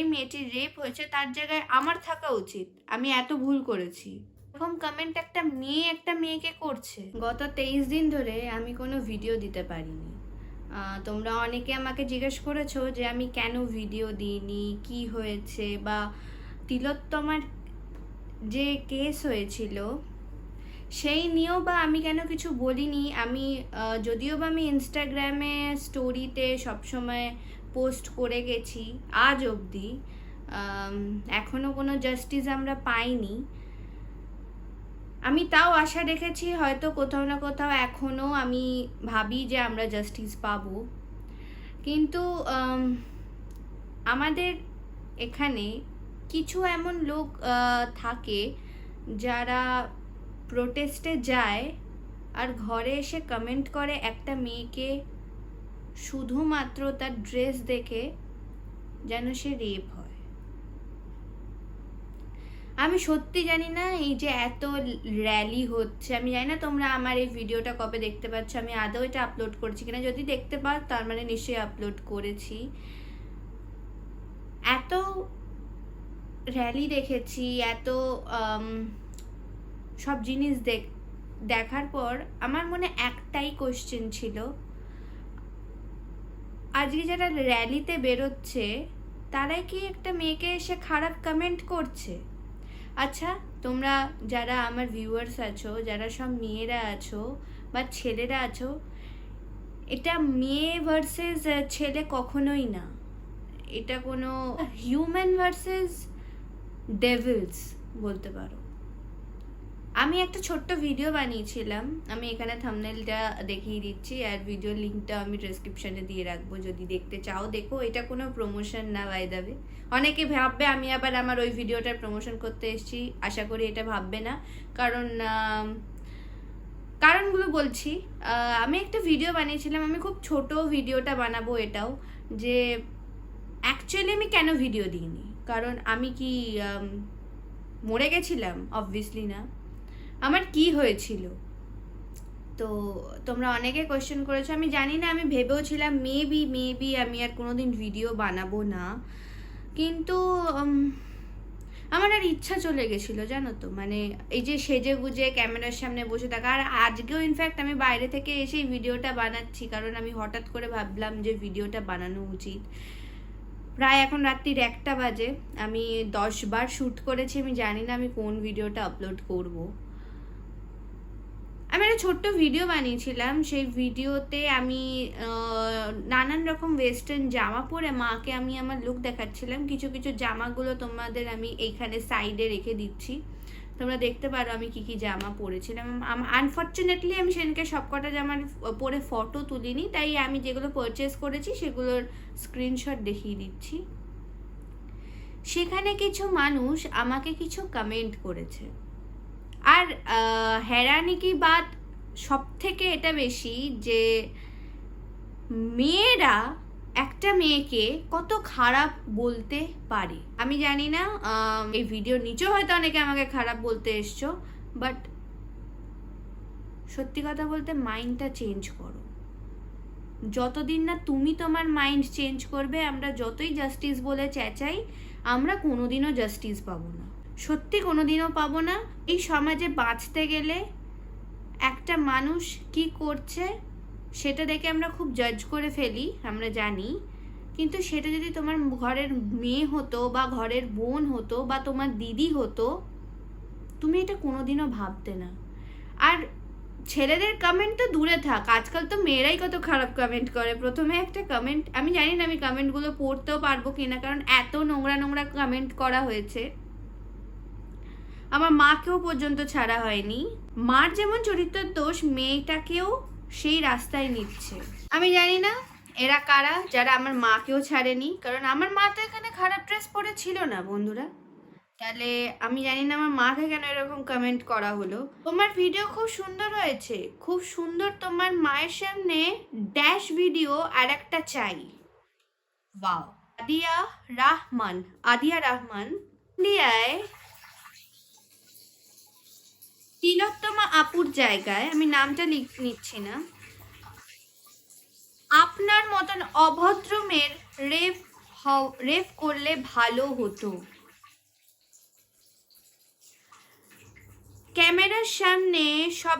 এই মেয়েটির রেপ হয়েছে, তার জায়গায় আমার থাকা উচিত। আমি এত ভুল করেছি। এরকম কমেন্ট একটা মেয়ে একটা মেয়েকে করছে। গত তেইশ দিন ধরে আমি কোনো ভিডিও দিতে পারিনি। তোমরা অনেকে আমাকে জিজ্ঞেস করেছ যে আমি কেন ভিডিও দিইনি, কি হয়েছে? বা তিলোত্তমার যে কেস হয়েছিল সেই নিয়েও বা আমি কেন কিছু বলিনি? আমি যদিও বা আমি ইনস্টাগ্রামে স্টোরিতে সবসময় পোস্ট করে গেছি, আজ অবধি এখনও কোনো জাস্টিস আমরা পাইনি। আমি তাও আশা রেখেছি হয়তো কোথাও না কোথাও এখনও আমি ভাবি যে আমরা জাস্টিস পাবো। কিন্তু আমাদের এখানে কিছু এমন লোক থাকে যারা প্রোটেস্টে যায় আর ঘরে এসে কমেন্ট করে একটা মেয়েকে শুধুমাত্র তার ড্রেস দেখে যেন সে রেপ হয়। আমি সত্যি জানি না এই যে এত র্যালি হচ্ছে, আমি জানি না তোমরা আমার এই ভিডিওটা কবে দেখতে পাচ্ছ, আমি আদৌ এটা আপলোড করছি কিনা, যদি দেখতে পাও তার মানে নিশ্চয়ই আপলোড করেছি। এত র্যালি দেখেছি, এত সব জিনিস দেখ, দেখার পর আমার মনে একটাই কোশ্চেন ছিল, আজকে যারা র্যালিতে বেরোচ্ছে, তারাই কি একটা মেয়েকে এসে খারাপ কমেন্ট করছে? আচ্ছা তোমরা যারা আমার ভিউয়ার্স আছো, যারা সব মেয়েরা আছো বা ছেলেরা আছো, এটা মেয়ে ভার্সেস ছেলে কখনোই না। এটা কোনো হিউম্যান ভার্সেস ডেভিলস বলতে পারো। আমি একটা ছোট্ট ভিডিও বানিয়েছিলাম। আমি এখানে থামনেলটা দেখিয়ে দিচ্ছি আর ভিডিও লিঙ্কটা আমি ডেসক্রিপশনে দিয়ে রাখব। যদি দেখতে চাও, দেখো, এটা কোনো প্রমোশন না বাই দাবে অনেকে ভাববে আমি আবার আমার ওই ভিডিওটার প্রমোশন করতে এসেছি। আশা করি এটা ভাববে না। কারণ কারণগুলো বলছি। আমি একটা ভিডিও বানিয়েছিলাম। আমি খুব ছোট ভিডিওটা বানাবো এটাও। যে অ্যাকচুয়ালি আমি কেন ভিডিও দিইনি? কারণ আমি কি মরে গেছিলাম? অবভিয়াসলি না। আমার কি হয়েছিল? তো তোমরা অনেকে কোয়েশ্চেন করেছ, আমি জানি না, আমি ভেবেও ছিলাম মেবি মেবি আমি আর কোনোদিন ভিডিও বানাবো না। কিন্তু আমার আর ইচ্ছা চলে গেছিল, জানো তো? মানে এই যে সেজে গুজে ক্যামেরার সামনে বসে থাকা। আর আজকেও ইনফ্যাক্ট আমি বাইরে থেকে এসেই ভিডিওটা বানাচ্ছি, কারণ আমি হঠাৎ করে ভাবলাম যে ভিডিওটা বানানো উচিত। প্রায় এখন রাত্রির একটা বাজে। আমি দশ বার শ্যুট করেছি, আমি জানি না আমি কোন ভিডিওটা আপলোড করব। আমি একটা ছোট্ট ভিডিও বানিয়েছিলাম। সেই ভিডিওতে আমি নানান রকম ওয়েস্টার্ন জামা পরে মাকে আমি আমার লুক দেখাচ্ছিলাম। কিছু কিছু জামাগুলো তোমাদের আমি এইখানে সাইডে রেখে দিচ্ছি। তোমরা দেখতে পারো আমি কি কি জামা পরেছিলাম। আনফর্চুনেটলি আমি সেদিনকে সবকটা জামার পরে ফটো তুলিনি, তাই আমি যেগুলো পারচেস করেছি সেগুলোর স্ক্রিনশট দেখিয়ে দিচ্ছি। সেখানে কিছু মানুষ আমাকে কিছু কমেন্ট করেছে। আর হেরানি কি বাদ সব থেকে এটা বেশি যে মেয়েরা একটা মেয়েকে কত খারাপ বলতে পারে? আমি জানি না এই ভিডিও নিচেও হয়তো অনেকে আমাকে খারাপ বলতে এসছো বাট সত্যি কথা বলতে মাইন্ডটা চেঞ্জ করো। যতদিন না তুমি তোমার মাইন্ড চেঞ্জ করবে, আমরা যতই জাস্টিস বলে চেঁচাই, আমরা কোনোদিনও জাস্টিস পাবো না। সত্যি কোনোদিনও পাবো না? এই সমাজে বাঁচতে গেলে একটা মানুষ কি করছে সেটা দেখে আমরা খুব জাজ করে ফেলি, আমরা জানি। কিন্তু সেটা যদি তোমার ঘরের মেয়ে হতো বা ঘরের বোন হতো বা তোমার দিদি হতো, তুমি এটা কোনোদিনও ভাবতে না। আর ছেলেদের কমেন্ট তো দূরে থাক, আজকাল তো মেয়েরাই কত খারাপ কমেন্ট করে। প্রথমে একটা কমেন্ট আমি জানি না আমি কমেন্টগুলো পড়তেও পারব কিনা, কারণ এত নোংরা নোংরা কমেন্ট করা হয়েছে। আমার মাকেও পর্যন্ত ছাড়া হয়নি। মার যেমন চরিত্রের দোষ, মেয়েটাকেও সেই রাস্তায় নিচ্ছে। আমি জানি না এরা কারা, যারা আমার মাকেও ছাড়েনি, কারণ আমার মা তো এখানে খারাপ ড্রেস পরে ছিল না, বন্ধুরা। তাহলে আমি জানি না আমার মাকে কেন এরকম কমেন্ট করা হলো। তোমার ভিডিও খুব সুন্দর হয়েছে। খুব সুন্দর তোমার মায়ের সামনে ড্যাশ ভিডিও আর একটা চাই। ওয়াও আদিয়া রাহমান আদিয়া রাহমান ইন্ডিয়ায় তিলোত্তমা আপুর জায়গায়, আমি নামটা লিখ নিচ্ছি না, আপনার মতন অভদ্র মেয়ের রেপ রেপ করলে ভালো হতো। ক্যামেরার সামনে সব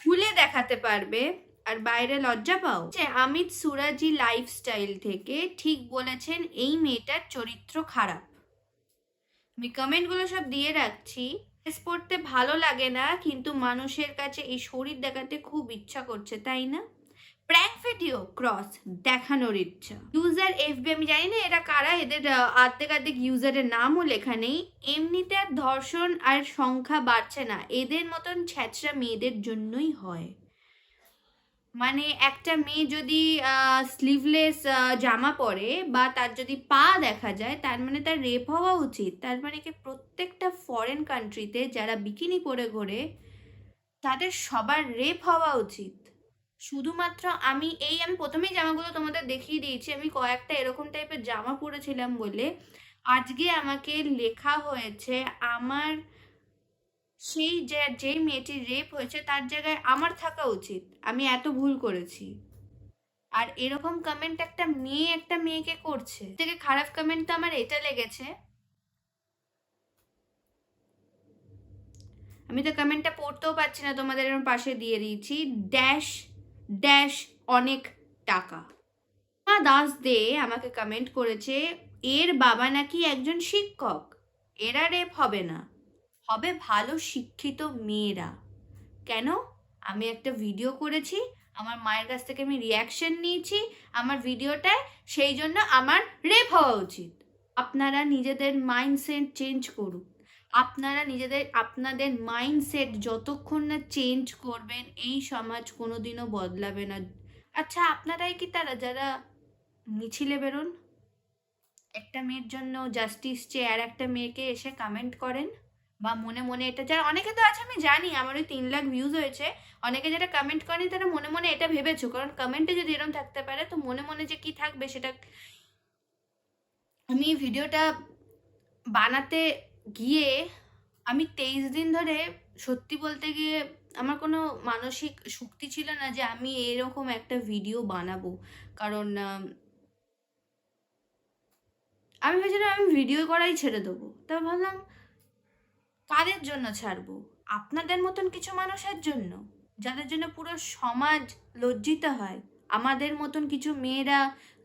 খুলে দেখাতে পারবে, আর বাইরে লজ্জা পাও? যে অমিত সুরাজি লাইফস্টাইল থেকে ঠিক বলেছেন, এই মেয়েটার চরিত্র খারাপ। আমি কমেন্টগুলো সব দিয়ে রাখছি। ড্রেস পরতে ভালো লাগে না, কিন্তু মানুষের কাছে এই শরীর দেখাতে খুব ইচ্ছা করছে, তাই না? প্র্যাঙ্ক ভিডিও ক্রস দেখানোর ইচ্ছা। ইউজার এফ বি আমি জানি না এরা কারা, এদের আর্ধেক আর্ধেক ইউজারের নামও লেখা নেই। এমনিতে আর ধর্ষণ আর সংখ্যা বাড়ছে না, এদের মতন ছ্যাচরা মেয়েদের জন্যই হয়। মানে একটা মেয়ে যদি স্লিভলেস জামা পরে বা তার যদি পা দেখা যায়, তার মানে তার রেপ হওয়া উচিত। তার মানে কি প্রত্যেকটা ফরেন কান্ট্রিতে যারা বিকিনি পরে ঘোরে, তাদের সবার রেপ হওয়া উচিত। শুধুমাত্র আমি, এই আমি প্রথমেই জামাগুলো তোমাদের দেখিয়ে দিয়েছি, আমি কয়েকটা এরকম টাইপের জামা পরেছিলাম বলে। আজকে আমাকে লেখা হয়েছে, আমার সেই যে, যেই মেয়েটির রেপ হয়েছে, তার জায়গায় আমার থাকা উচিত। আমি এত ভুল করেছি। আর এরকম কমেন্ট একটা মেয়ে, একটা মেয়েকে করছে। থেকে খারাপ কমেন্ট তো আমার এটা লেগেছে। আমি তো কমেন্টটা পড়তেও পারছি না, তোমাদের এরকম পাশে দিয়ে দিয়েছি। ড্যাশ ড্যাশ অনেক টাকা। মা দাস দে আমাকে কমেন্ট করেছে, এর বাবা নাকি একজন শিক্ষক। এরা রেপ হবে না। হবে ভালো শিক্ষিত মেয়েরা। কেন? আমি একটা ভিডিও করেছি, আমার মায়ের কাছ থেকে আমি রিয়াকশন নিয়েছি, আমার ভিডিওটায় সেই জন্য আমার রেপ হওয়া উচিত। আপনারা নিজেদের মাইন্ডসেট চেঞ্জ করুন। আপনারা নিজেদের, আপনাদের মাইন্ডসেট যতক্ষণ না চেঞ্জ করবেন, এই সমাজ কোনোদিনও বদলাবে না। আচ্ছা আপনারাই কি তারা যারা মিছিলে বেরোন, একটা মেয়ের জন্য জাস্টিস চেয়ে আর একটা মেয়েকে এসে কমেন্ট করেন? বা মনে মনে এটা যারা, অনেকে তো আছে, আমি জানি, আমার ওই তিন লাখ ভিউজ হয়েছে, অনেকে যারা কমেন্ট করেনি, তারা মনে মনে এটা ভেবেছো, কারণ কমেন্টে যদি এরকম থাকতে পারে, তো মনে মনে যে কি থাকবে সেটা আমি ভিডিওটা বানাতে গিয়ে, আমি তেইশ দিন ধরে সত্যি বলতে গিয়ে আমার কোনো মানসিক শক্তি ছিল না যে আমি এরকম একটা ভিডিও বানাবো, কারণ আমি ভেবেছিলাম আমি ভিডিও করাই ছেড়ে দেবো তারপর ভাবলাম কাদের জন্য ছাড়বো? আপনাদের মতন কিছু মানুষের জন্য? যাদের জন্য পুরো সমাজ লজ্জিত হয়। আমাদের মতন কিছু মেয়েরা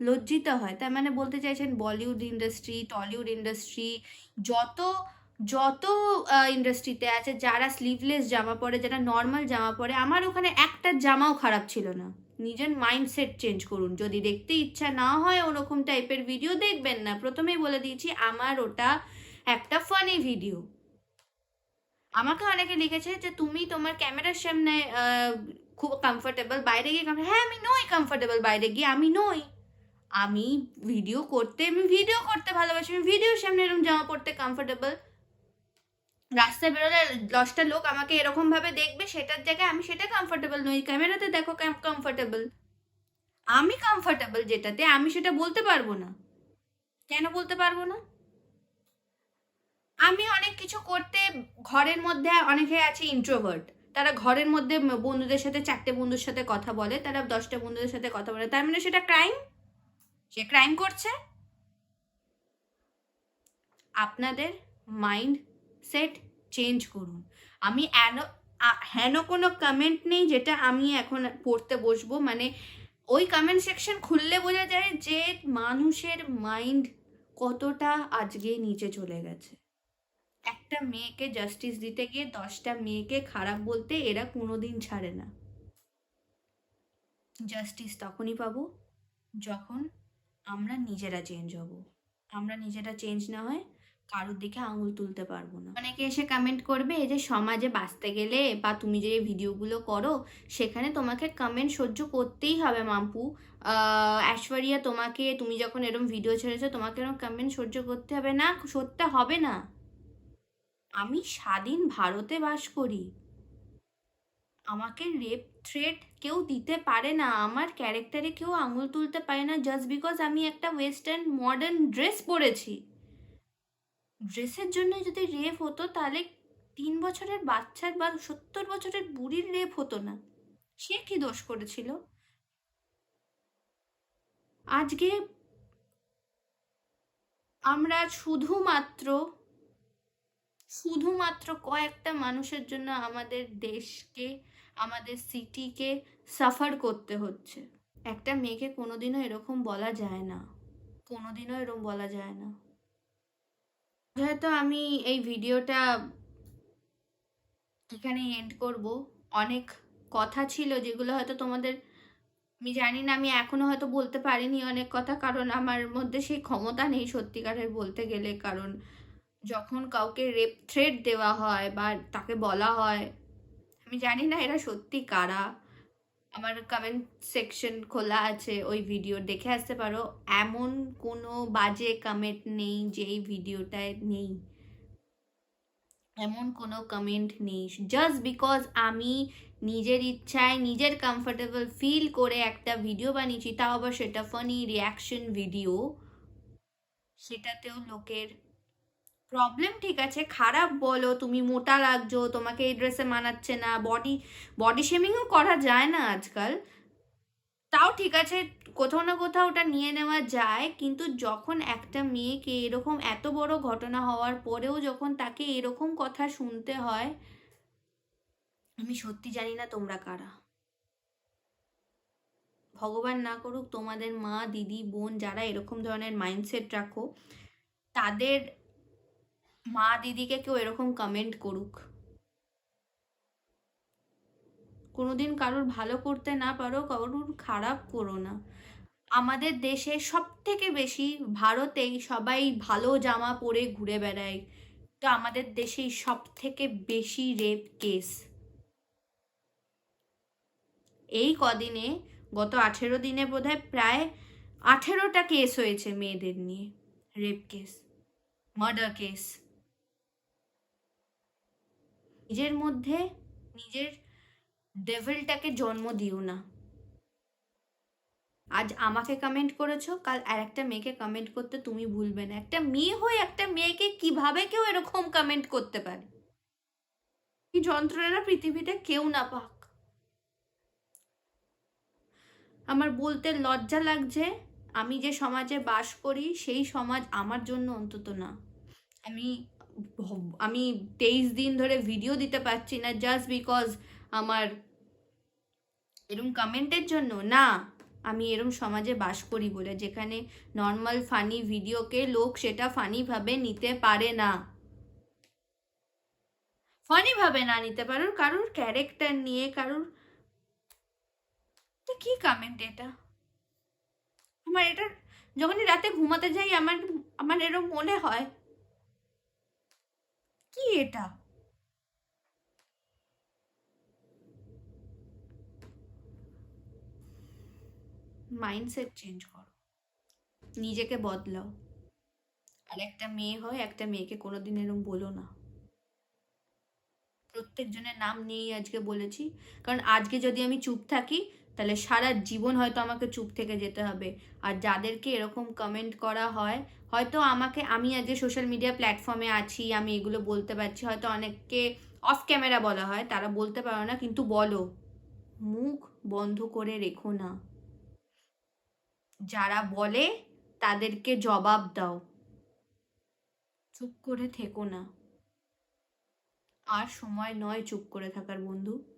লজ্জিত হয়। তার মানে বলতে চাইছেন বলিউড ইন্ডাস্ট্রি টলিউড ইন্ডাস্ট্রি যত যত ইন্ডাস্ট্রিতে আছে, যারা স্লিভলেস জামা পরে, যারা নর্মাল জামা পরে, আমার ওখানে একটা জামাও খারাপ ছিল না। নিজের মাইন্ডসেট চেঞ্জ করুন। যদি দেখতে ইচ্ছা না হয়, ওরকম টাইপের ভিডিও দেখবেন না। প্রথমেই বলে দিয়েছি, আমার ওটা একটা ফানি ভিডিও আমাকে অনেকে লিখেছে যে তুমি তোমার ক্যামেরার সামনে খুব কমফোর্টেবল বাইরে গিয়ে হ্যাঁ আমি নই কমফোর্টেবল বাইরে গিয়ে, আমি নই। আমি ভিডিও করতে, আমি ভিডিও করতে ভালোবাসি, আমি ভিডিওর সামনে এরকম জামা পড়তে কমফোর্টেবল রাস্তায় বেরোলে দশটা লোক আমাকে এরকমভাবে দেখবে, সেটার জায়গায় আমি সেটা কমফোর্টেবল নই। ক্যামেরাতে দেখো কমফোর্টেবল আমি কমফোর্টেবল যেটাতে, আমি সেটা বলতে পারব না। কেন বলতে পারব না? আমি অনেক কিছু করতে ঘরের মধ্যে অনেকে আছে ইন্ট্রোভার্ট তারা ঘরের মধ্যে বন্ধুদের সাথে, চারটে বন্ধুর সাথে কথা বলে, তারা দশটা বন্ধুদের সাথে কথা বলে। তার মানে সেটা ক্রাইম সে ক্রাইম করছে? আপনাদের মাইন্ড সেট চেঞ্জ করুন। আমি হেন কোনো কমেন্ট নেই যেটা আমি এখন পড়তে বসবো। মানে ওই কমেন্ট সেকশন খুললে বোঝা যায় যে মানুষের মাইন্ড কতটা আজকে নিচে চলে গেছে। একটা মেয়েকে জাস্টিস দিতে গিয়ে দশটা মেয়েকে খারাপ বলতে এরা কোনোদিন ছাড়ে না। জাস্টিস তখনই পাবো যখন আমরা নিজেরা চেঞ্জ হব। আমরা নিজেরা চেঞ্জ না হয় কারোর দিকে আঙুল তুলতে পারব না। অনেকে এসে কমেন্ট করবে যে সমাজে বাঁচতে গেলে বা তুমি যে ভিডিওগুলো করো সেখানে তোমাকে কমেন্ট সহ্য করতেই হবে মাম্পু। আহ, ঐশ্বরিয়া তোমাকে তুমি যখন এরকম ভিডিও ছেড়েছো তোমাকে এরকম কমেন্ট সহ্য করতে হবে না সত্যি হবে না। আমি স্বাধীন ভারতে বাস করি। আমাকে রেপ থ্রেট কেউ দিতে পারে না। আমার ক্যারেক্টারে কেউ আঙুল তুলতে পারে না জাস্ট বিকজ আমি একটা ওয়েস্টার্ন মডার্ন ড্রেস পরেছি। ড্রেসের জন্য যদি রেপ হতো তাহলে তিন বছরের বাচ্চার বা সত্তর বছরের বুড়ির রেপ হতো না। সে কি দোষ করেছিল? আজকে আমরা শুধুমাত্র শুধুমাত্র কয়েকটা মানুষের জন্য আমাদের দেশকে, আমাদের সিটিকে সাফার করতে হচ্ছে। একটা মেয়েকে কোনোদিনও এরকম বলা যায় না। কোনোদিনও এরকম বলা যায় না। হয়তো আমি এই ভিডিওটা এখানে এন্ড করব, অনেক কথা ছিল যেগুলো হয়তো তোমাদের, আমি জানি না, আমি এখনও হয়তো বলতে পারিনি অনেক কথা, কারণ আমার মধ্যে সেই ক্ষমতা নেই সত্যিকারের বলতে গেলে, কারণ যখন কাউকে রেপ থ্রেট দেওয়া হয় বা তাকে বলা হয়, আমি জানি না এরা সত্যি কারা। আমার কমেন্ট সেকশন খোলা আছে, ওই ভিডিও দেখে আসতে পারো। এমন কোনো বাজে কমেন্ট নেই যেই ভিডিওটায় নেই। এমন কোনো কমেন্ট নেই। জাস্ট বিকজ আমি নিজের ইচ্ছায়, নিজের কমফোর্টেবল ফিল করে একটা ভিডিও বানিয়েছি, তাও আবার সেটা ফানি রিয়াকশন ভিডিও সেটাতেও লোকের প্রবলেম ঠিক আছে, খারাপ বলো, তুমি মোটা লাগছো, তোমাকে এই ড্রেসে মানাচ্ছে না বডি বডি শেমিংও করা যায় না আজকাল। তাও ঠিক আছে, কোথাও না কোথাও ওটা নিয়ে নেওয়া যায়, কিন্তু যখন একটা মেয়েকে এরকম এত বড় ঘটনা হওয়ার পরেও যখন তাকে এরকম কথা শুনতে হয়, আমি সত্যি জানি না তোমরা কারা। ভগবান না করুক তোমাদের মা, দিদি, বোন যারা এরকম ধরনের মাইন্ডসেট রাখো, তাদের মা দিদিকে কেউ এরকম কমেন্ট করুক। কোনোদিন কারোর ভালো করতে না পারো, কারোর খারাপ করো না। আমাদের দেশে সব থেকে বেশি ভারতেই সবাই ভালো জামা পরে ঘুরে বেড়ায়। তো আমাদের দেশেই সব থেকে বেশি রেপ কেস এই কদিনে গত আঠেরো দিনে বোধহয় প্রায় আঠেরোটা কেস হয়েছে মেয়েদের নিয়ে রেপ কেস মার্ডার কেস নিজের মধ্যে, নিজের ডেভিলটাকে জন্ম দিও না। আজ আমাকে কমেন্ট করেছ, কাল আর একটা মেয়েকে কমেন্ট করতে তুমি ভুলবে না। একটা মেয়ে হয়ে একটা মেয়েকে কীভাবে কেউ এরকম কমেন্ট করতে পারে? এই যন্ত্রণা পৃথিবীতে কেউ না পাক। আমার বলতে লজ্জা লাগছে, আমি যে সমাজে বাস করি, সেই সমাজ আমার জন্য অন্তত না। আমি আমি তেইশ দিন ধরে ভিডিও দিতে পারছি না জাস্ট বিকজ আমার এরম কমেন্টের জন্য। না, আমি এরম সমাজে বাস করি বলে, যেখানে নর্মাল ফানি ভিডিওকে লোক সেটা ফানিভাবে নিতে পারে না। ফানিভাবে না নিতে পারোর, কারোর ক্যারেক্টার নিয়ে, কারোর তো কি কমেন্ট এটা? আমার এটা, যখনই রাতে ঘুমাতে যাই, আমার আমার এরম মনে হয় কি এটা? মাইন্ডসেট চেঞ্জ করো। নিজেকে বদলাও। আর একটা মেয়ে হয়, একটা মেয়েকে কোনোদিন এরকম বলো না। প্রত্যেকজনের নাম নিয়েই আজকে বলেছি। কারণ আজকে যদি আমি চুপ থাকি তাহলে সারা জীবন হয়তো আমাকে চুপ থেকে যেতে হবে। আর যাদেরকে এরকম কমেন্ট করা হয়, হয়তো আমাকে, আমি আজকে সোশ্যাল মিডিয়া প্ল্যাটফর্মে আছি, আমি এগুলো বলতে পারছি, হয়তো অনেককে অফ ক্যামেরা বলা হয়, তারা বলতে পারো না, কিন্তু বলো। মুখ বন্ধ করে রেখো না। যারা বলে, তাদেরকে জবাব দাও। চুপ করে থেকো না। আর সময় নয় চুপ করে থাকার, বন্ধু।